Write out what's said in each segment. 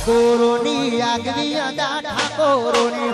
ઠાકોરોની આગની અદા ઠાકોરોની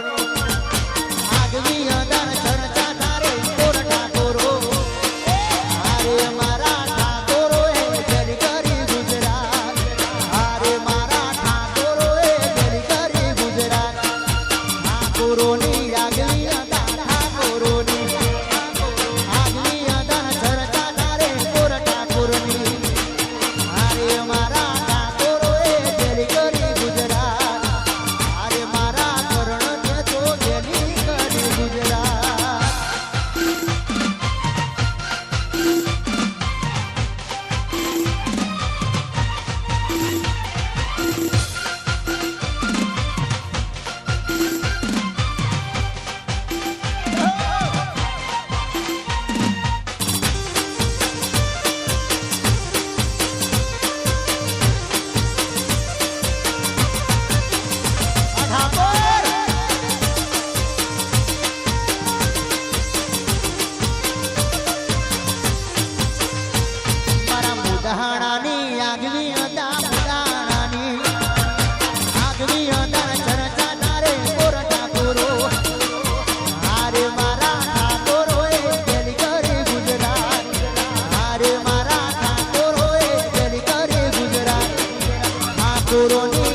পুরনো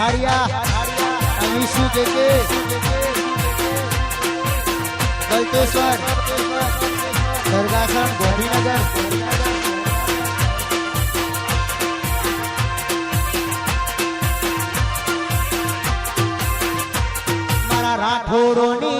હારિયા વિશુ કે કે ગલતેશ્વર સરગાસણ ગોપીનગર મારા રાઠોરોની